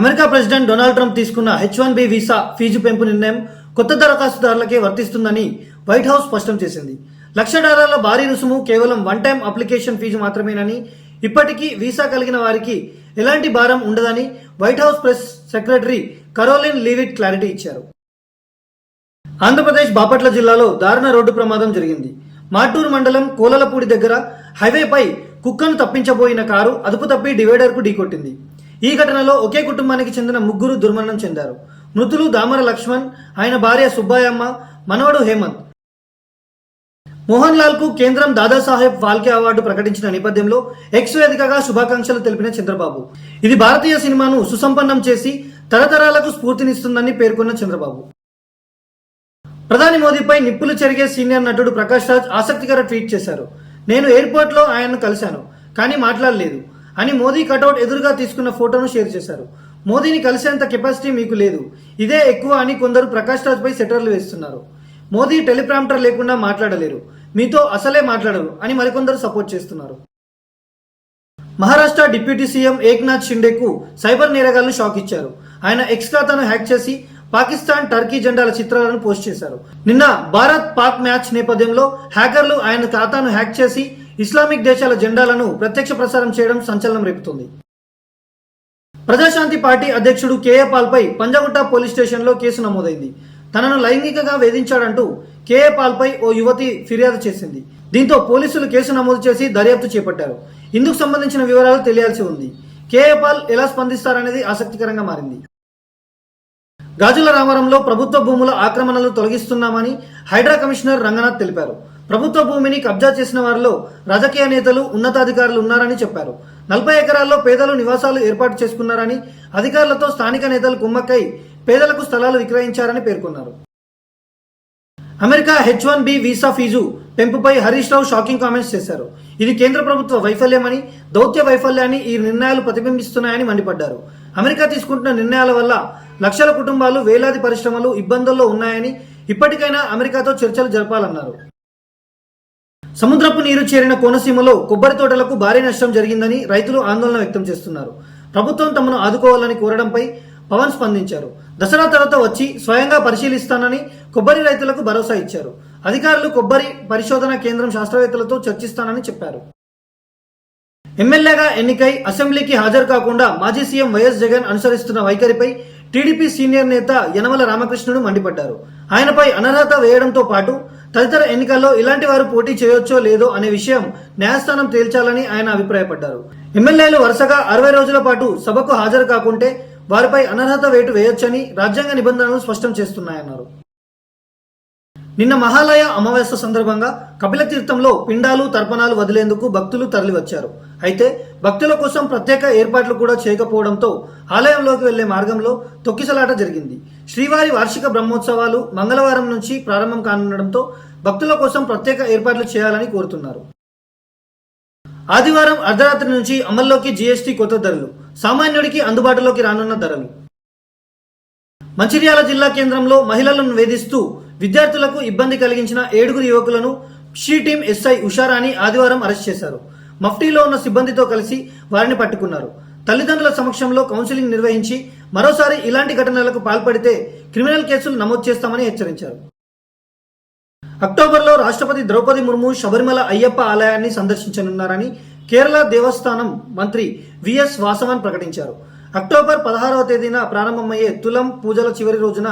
America president Donald Trump తీసుకున్న H one B visa fee పెంపు నిర్ణయం కొత్త దరఖాస్తుదారులకే వర్తిస్తుందని వైట్ హౌస్ స్పష్టం చేసింది. లక్ష డాలర్ల భారీ రుసుము కేవలం వన్ టైం అప్లికేషన్ ఫీజు మాత్రమేనని ఇప్పటికీ వీసా కలిగిన వారికి ఎలాంటి భారం ఉండదని White House press secretary Karoline Leavitt clarity ఇచ్చారు. ఆంధ్రప్రదేశ్ బాపట్ల జిల్లాలో దారుణ రోడ్డు ప్రమాదం జరిగింది. మాటూరు మండలం కోలలపూడి దగ్గర హైవేపై కుక్కను తప్పించబోయిన కారు అదుపు తప్పి డివైడర్కు ఢీకొట్టింది. ఈ ఘటనలో ఒకే కుటుంబానికి చెందిన ముగ్గురు దుర్మరణం చెందారు. మృతులు దామర లక్ష్మణ్ ఆయన భార్య సుబ్బాయమ్మ మనవడు హేమంత్. మోహన్ లాల్కు కేంద్రం దాదాసాహెబ్ ఫాల్కే అవార్డు ప్రకటించిన నేపథ్యంలో ఎక్స్ వేదికగా శుభాకాంక్షలు తెలిపిన చంద్రబాబు. ఇది భారతీయ సినిమాను సుసంపన్నం చేసి తరతరాలకు స్ఫూర్తినిస్తుందని పేర్కొన్న చంద్రబాబు. ప్రధాని మోదీపై నిప్పులు చెరిగే సీనియర్ నటుడు ప్రకాష్ రాజ్ ఆసక్తికర ట్వీట్ చేశారు. నేను ఎయిర్పోర్ట్లో ఆయనను కలిశాను కానీ మాట్లాడలేదు. అని మోదీ కటౌట్ ఎదురుగా తీసుకున్న ఫోటోను షేర్ చేశారు. మోదీని కలిసేంత కెపాసిటీ మీకు లేదు. ఇదే ఎక్కువ అని కొందరు ప్రకాష్ రాజ్పై సెటర్లు వేస్తున్నారు. మోదీ టెలిప్రాంప్టర్ లేకుండా మాట్లాడలేరు. మీతో అసలే మాట్లాడరు అని మరికొందరు సపోర్ట్ చేస్తున్నారు. మహారాష్ట్ర డిప్యూటీ సీఎం ఏక్నాథ్ షిండేకు సైబర్ నేరగాళ్ళు షాక్ ఇచ్చారు. ఆయన ఎక్స్ ఖాతాను హ్యాక్ చేసి పాకిస్తాన్ టర్కీ జెండాల చిత్రాలను పోస్ట్ చేశారు. నిన్న భారత్ పాక్ మ్యాచ్ నేపథ్యంలో హ్యాకర్లు ఆయన ఖాతాను హ్యాక్ చేసి ఇస్లామిక్ దేశాల జెండాలను ప్రత్యక్ష ప్రసారం చేయడం సంచలనం రేపుతోంది. ప్రజాశాంతి పార్టీ అధ్యక్షుడు కేఏ పాల్పై పంజగుట్ట పోలీస్ స్టేషన్లో కేసు నమోదైంది. తనను లైంగికంగా వేధించాడంటూ కేఏ పాల్పై ఓ యువతి ఫిర్యాదు చేసింది. దీంతో పోలీసులు కేసు నమోదు చేసి దర్యాప్తు చేపట్టారు. ఇందుకు సంబంధించిన వివరాలు తెలియాల్సి ఉంది. కేఏ పాల్ ఎలా స్పందిస్తారనేది ఆసక్తికరంగా మారింది. గాజుల రామవరంలో ప్రభుత్వ భూముల ఆక్రమణలు తొలగిస్తున్నామని హైడ్రా కమిషనర్ రంగనాథ్ తెలిపారు. ప్రభుత్వ భూమిని కబ్జా చేసిన వారిలో రాజకీయ నేతలు ఉన్నతాధికారులు ఉన్నారని చెప్పారు. నలభై ఎకరాల్లో పేదలు నివాసాలు ఏర్పాటు చేసుకున్నారని అధికారులతో స్థానిక నేతలు కుమ్మక్కై పేదలకు స్థలాలు విక్రయించారని పేర్కొన్నారు. America H one B visa fee పెంపుపై Harish Rao shocking comments చేశారు. ఇది కేంద్ర ప్రభుత్వ వైఫల్యమని దౌత్య వైఫల్యాన్ని ఈ నిర్ణయాలు ప్రతిబింబిస్తున్నాయని మండిపడ్డారు. అమెరికా తీసుకుంటున్న నిర్ణయాల వల్ల లక్షల కుటుంబాలు వేలాది పరిశ్రమలు ఇబ్బందుల్లో ఉన్నాయని ఇప్పటికైనా అమెరికాతో చర్చలు జరపాలన్నారు. సముద్రపు నీరు చేరిన కోనసీమలో కొబ్బరి తోటలకు భారీ నష్టం జరిగిందని రైతులు ఆందోళన వ్యక్తం చేస్తున్నారు. ప్రభుత్వం తమను ఆదుకోవాలని కోరడంపై పవన్ స్పందించారు. దసరా తర్వాత వచ్చి స్వయంగా పరిశీలిస్తానని కొబ్బరి రైతులకు భరోసా ఇచ్చారు. అధికారులు కొబ్బరి పరిశోధన కేంద్రం శాస్త్రవేత్తలతో చర్చిస్తానని చెప్పారు. ఎమ్మెల్యేగా ఎన్నికై అసెంబ్లీకి హాజరు కాకుండా మాజీ సీఎం వైఎస్ జగన్ అనుసరిస్తున్న వైఖరిపై టీడీపీ సీనియర్ నేత యనమల రామకృష్ణుడు మండిపడ్డారు. ఆయనపై అనర్హత వేయడంతో పాటు తదితర ఎన్నికల్లో ఇలాంటి వారు పోటీ చేయొచ్చో లేదో అనే విషయం న్యాయస్థానం తేల్చాలని ఆయన అభిప్రాయపడ్డారు. ఎమ్మెల్యేలు వరుసగా అరవై రోజుల పాటు సభకు హాజరు కాకుంటే వారిపై అనర్హత వేటు వేయొచ్చని రాజ్యాంగ నిబంధనలు స్పష్టం చేస్తున్నాయన్నారు. నిన్న మహాలయ అమావాస్య సందర్భంగా కపిల తీర్థంలో పిండాలు తర్పణాలు వదిలేందుకు భక్తులు తరలివచ్చారు. అయితే భక్తుల కోసం ప్రత్యేక ఏర్పాట్లు కూడా చేయకపోవడంతో ఆలయంలోకి వెళ్ళే మార్గంలో తొక్కిసలాట జరిగింది. శ్రీవారి వార్షిక బ్రహ్మోత్సవాలు మంగళవారం నుంచి ప్రారంభం కానుండడంతో భక్తుల కోసం ప్రత్యేక ఏర్పాట్లు చేయాలని కోరుతున్నారు. ఆదివారం అర్ధరాత్రి నుంచి అమల్లోకి జీఎస్టీ కొత్త ధరలు సామాన్యుడికి అందుబాటులోకి రానున్న ధరలు. మంచిర్యాల జిల్లా కేంద్రంలో మహిళలను వేధిస్తూ విద్యార్థులకు ఇబ్బంది కలిగించిన ఏడుగురు యువకులను షీ టీం ఎస్ఐ ఉషారాని ఆదివారం అరెస్ట్ చేశారు. మఫ్టీలో ఉన్న సిబ్బందితో కలిసి వారిని పట్టుకున్నారు. తల్లిదండ్రుల సమక్షంలో కౌన్సిలింగ్ నిర్వహించి మరోసారి ఇలాంటి ఘటనలకు పాల్పడితే క్రిమినల్ కేసులు నమోదు చేస్తామని హెచ్చరించారు. అక్టోబర్లో రాష్ట్రపతి ద్రౌపది ముర్ము శబరిమల అయ్యప్ప ఆలయాన్ని సందర్శించనున్నారని కేరళ దేవస్థానం మంత్రి విఎస్ వాసవన్ ప్రకటించారు. అక్టోబర్ పదహారవ తేదీన ప్రారంభమయ్యే తులం పూజల చివరి రోజున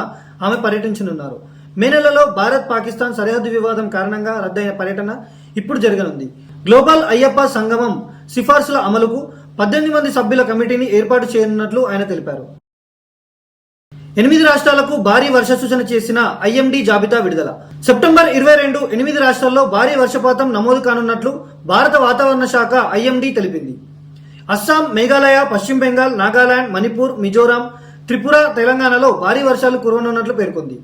ఆమె పర్యటించనున్నారు. మే నెలలో భారత్ పాకిస్తాన్ సరిహద్దు వివాదం కారణంగా రద్దయిన పర్యటన ఇప్పుడు జరగనుంది. గ్లోబల్ అయ్యప్ప సంగమం సిఫార్సుల అమలుకు పద్దెనిమిది మంది సభ్యుల కమిటీని ఏర్పాటు చేయనున్నట్లు ఆయన తెలిపారు. ఎనిమిది రాష్ట్రాలకు భారీ వర్ష సూచన చేసిన ఐఎండీ జాబితా విడుదల. సెప్టెంబర్ ఇరవై రెండు ఎనిమిది రాష్ట్రాల్లో భారీ వర్షపాతం నమోదు కానున్నట్లు భారత వాతావరణ శాఖ ఐఎండీ తెలిపింది. అస్సాం మేఘాలయ పశ్చిమ బెంగాల్ నాగాలాండ్ మణిపూర్ మిజోరాం త్రిపుర తెలంగాణలో భారీ వర్షాలు కురవనున్నట్లు పేర్కొంది.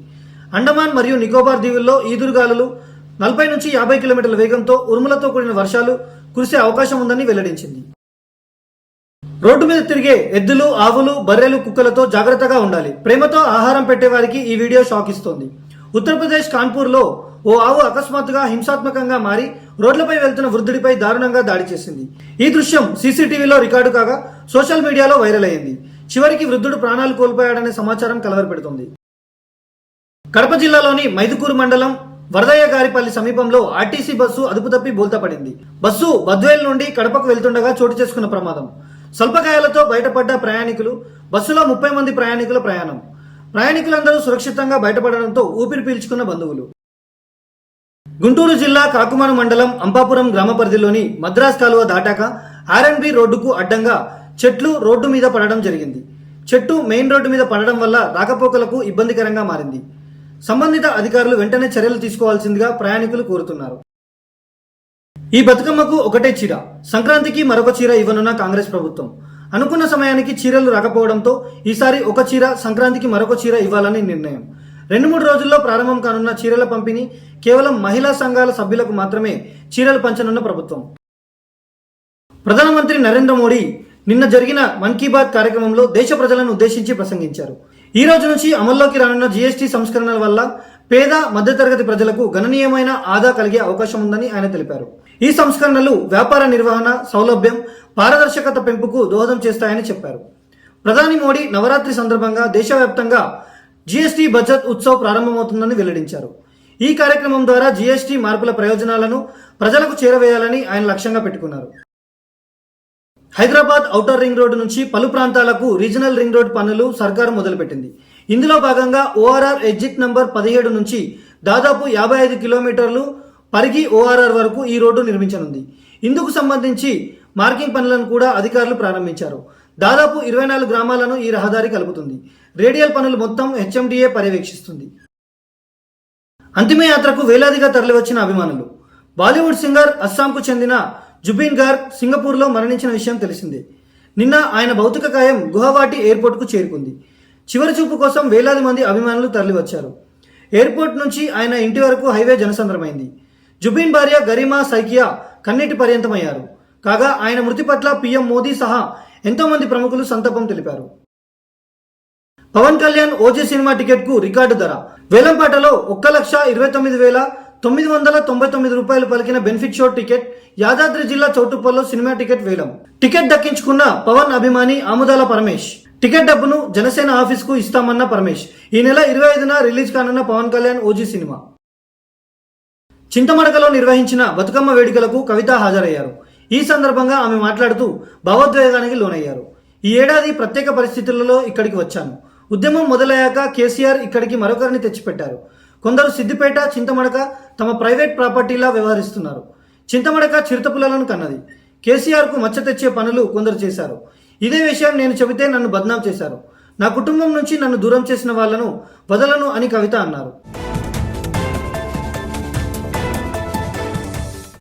అండమాన్ మరియు నికోబార్ దీవుల్లో ఈదురుగాలులు నలభై నుంచి యాభై కిలోమీటర్ల వేగంతో ఉరుములతో కూడిన వర్షాలు కురిసే అవకాశం ఉందని వెల్లడించింది. రోడ్డు మీద తిరిగే ఎద్దులు ఆవులు బర్రెలు కుక్కలతో జాగ్రత్తగా ఉండాలి. ప్రేమతో ఆహారం పెట్టే వారికి ఈ వీడియో షాక్ ఇస్తోంది ఉత్తరప్రదేశ్ కాన్పూర్లో ఓ ఆవు అకస్మాత్తుగా హింసాత్మకంగా మారి రోడ్లపై వెళ్తున్న వృద్ధుడిపై దారుణంగా దాడి చేసింది. ఈ దృశ్యం సీసీటీవీలో రికార్డు కాగా సోషల్ మీడియాలో వైరల్ అయింది. చివరికి వృద్ధుడు ప్రాణాలు కోల్పోయాడనే సమాచారం కలవరపెడుతుంది. కడప జిల్లాలోని మైదుకూరు మండలం వరదయ్య గారిపల్లి సమీపంలో ఆర్టీసీ బస్సు అదుపు తప్పి బస్సు బద్వేల్ నుండి కడపకు వెళ్తుండగా చోటు చేసుకున్న ప్రమాదం. స్వల్పకాయలతో బయటపడ్డ ప్రయాణికులు బస్సులో ముప్పై మంది ప్రయాణికుల ప్రయాణం. ప్రయాణికులందరూ సురక్షితంగా బయటపడడంతో ఊపిరి పీల్చుకున్న బంధువులు. గుంటూరు జిల్లా కాకుమాను మండలం అంపాపురం గ్రామ పరిధిలోని మద్రాస్ కాలువ దాటాక ఆర్ఎన్బి రోడ్డుకు అడ్డంగా చెట్లు రోడ్డు మీద పడడం జరిగింది. చెట్టు మెయిన్ రోడ్డు మీద పడడం వల్ల రాకపోకలకు ఇబ్బందికరంగా మారింది. సంబంధిత అధికారులు వెంటనే చర్యలు తీసుకోవాల్సిందిగా ప్రయాణికులు కోరుతున్నారు. ఈ బతుకమ్మకు ఒకటే చీర. సంక్రాంతికి మరొక చీర ఇవ్వనున్న కాంగ్రెస్ ప్రభుత్వం. అనుకున్న సమయానికి చీరలు రాకపోవడంతో ఈసారి ఒక చీర సంక్రాంతికి మరొక చీర ఇవ్వాలని నిర్ణయం. రెండు మూడు రోజుల్లో ప్రారంభం కానున్న చీరల పంపిణీ కేవలం మహిళా సంఘాల సభ్యులకు మాత్రమే చీరలు పంచనున్న ప్రభుత్వం. ప్రధానమంత్రి నరేంద్ర మోడీ నిన్న జరిగిన మన్ కీ బాత్ కార్యక్రమంలో దేశ ప్రజలను ఉద్దేశించి ప్రసంగించారు. ఈ రోజు నుంచి అమల్లోకి రానున్న జీఎస్టీ సంస్కరణల వల్ల పేద మధ్యతరగతి ప్రజలకు గణనీయమైన ఆదా కలిగే అవకాశం ఉందని ఆయన తెలిపారు. ఈ సంస్కరణలు వ్యాపార నిర్వహణ సౌలభ్యం పారదర్శకత పెంపుకు దోహదం చేస్తాయని చెప్పారు. ప్రధాని మోడీ నవరాత్రి సందర్భంగా దేశవ్యాప్తంగా జీఎస్టీ బచత్ ఉత్సవ్ ప్రారంభమవుతుందని వెల్లడించారు. ఈ కార్యక్రమం ద్వారా జీఎస్టీ మార్పుల ప్రయోజనాలను ప్రజలకు చేరవేయాలని ఆయన లక్ష్యంగా పెట్టుకున్నారు. హైదరాబాద్ ఔటర్ రింగ్ రోడ్డు నుంచి పలు ప్రాంతాలకు రీజనల్ రింగ్ రోడ్ పనులు సర్కారు మొదలుపెట్టింది. ఇందులో భాగంగా ఓఆర్ఆర్ ఎగ్జిట్ నంబర్ పదిహేడు నుంచి దాదాపు యాభై ఐదు కిలోమీటర్లు పరిగి ఓఆర్ఆర్ వరకు ఈ రోడ్డు నిర్మించనుంది. ఇందుకు సంబంధించి మార్కింగ్ పనులను కూడా అధికారులు ప్రారంభించారు. దాదాపు ఇరవై నాలుగు గ్రామాలను ఈ రహదారి కలుపుతుంది. రేడియల్ పనులు మొత్తం హెచ్ఎండిఏ పర్యవేక్షిస్తుంది. అంతిమయాత్రకు వేలాదిగా తరలివచ్చిన అభిమానులు. బాలీవుడ్ సింగర్ అస్సాంకు చెందిన జుబీన్ గార్గ్ సింగపూర్లో మరణించిన విషయం తెలిసిందే. నిన్న ఆయన భౌతిక కాయం గుహవాటి ఎయిర్పోర్ట్కు చేరుకుంది. చివరి చూపు కోసం వేలాది మంది అభిమానులు తరలివచ్చారు. ఎయిర్పోర్ట్ నుంచి ఆయన ఇంటి వరకు హైవే జనసంద్రమైంది. జుబీన్ భార్య గరిమా సైకియా కన్నీటి పర్యంతమయ్యారు. కాగా ఆయన మృతి పట్ల పీఎం మోదీ సహా ఎంతోమంది ప్రముఖులు సంతాపం తెలిపారు. పవన్ కళ్యాణ్ ఓజీ సినిమా టికెట్కు రికార్డు ధర. వేలంపాటలో ఒక్క లక్ష ఇరవై తొమ్మిది వేల తొమ్మిది వందల తొంభై తొమ్మిది రూపాయలు పలికిన బెనిఫిట్ షో టికెట్ యాదాద్రి జిల్లా చౌటుప్పల్లో సినిమా టికెట్ వేలం. టికెట్ దక్కించుకున్న పవన్ అభిమాని ఆముదాల పరమేష్. టికెట్ డబ్బును జనసేన ఆఫీస్కు ఇస్తామన్న పరమేష్. ఈ నెల ఇరవై ఐదున రిలీజ్ కానున్న పవన్ కళ్యాణ్ ఓజీ సినిమా. చింతమడకలో నిర్వహించిన బతుకమ్మ వేడుకలకు కవిత హాజరయ్యారు. ఈ సందర్భంగా ఆమె మాట్లాడుతూ భావోద్వేగానికి లోనయ్యారు. ఈ ఏడాది ప్రత్యేక పరిస్థితులలో ఇక్కడికి వచ్చాను. ఉద్యమం మొదలయ్యాక కేసీఆర్ ఇక్కడికి మరొకరిని తెచ్చిపెట్టారు. కొందరు సిద్దిపేట చింతమడక తమ ప్రైవేట్ ప్రాపర్టీలా వ్యవహరిస్తున్నారు. చింతమడక చిరుతపులను కన్నది. కేసీఆర్కు మచ్చ తెచ్చే పనులు కొందరు చేశారు. ఇదే విషయం నేను చెబితే నన్ను బద్నాం చేశారు. నా కుటుంబం నుంచి నన్ను దూరం చేసిన వాళ్ళను వదలను అని కవిత అన్నారు.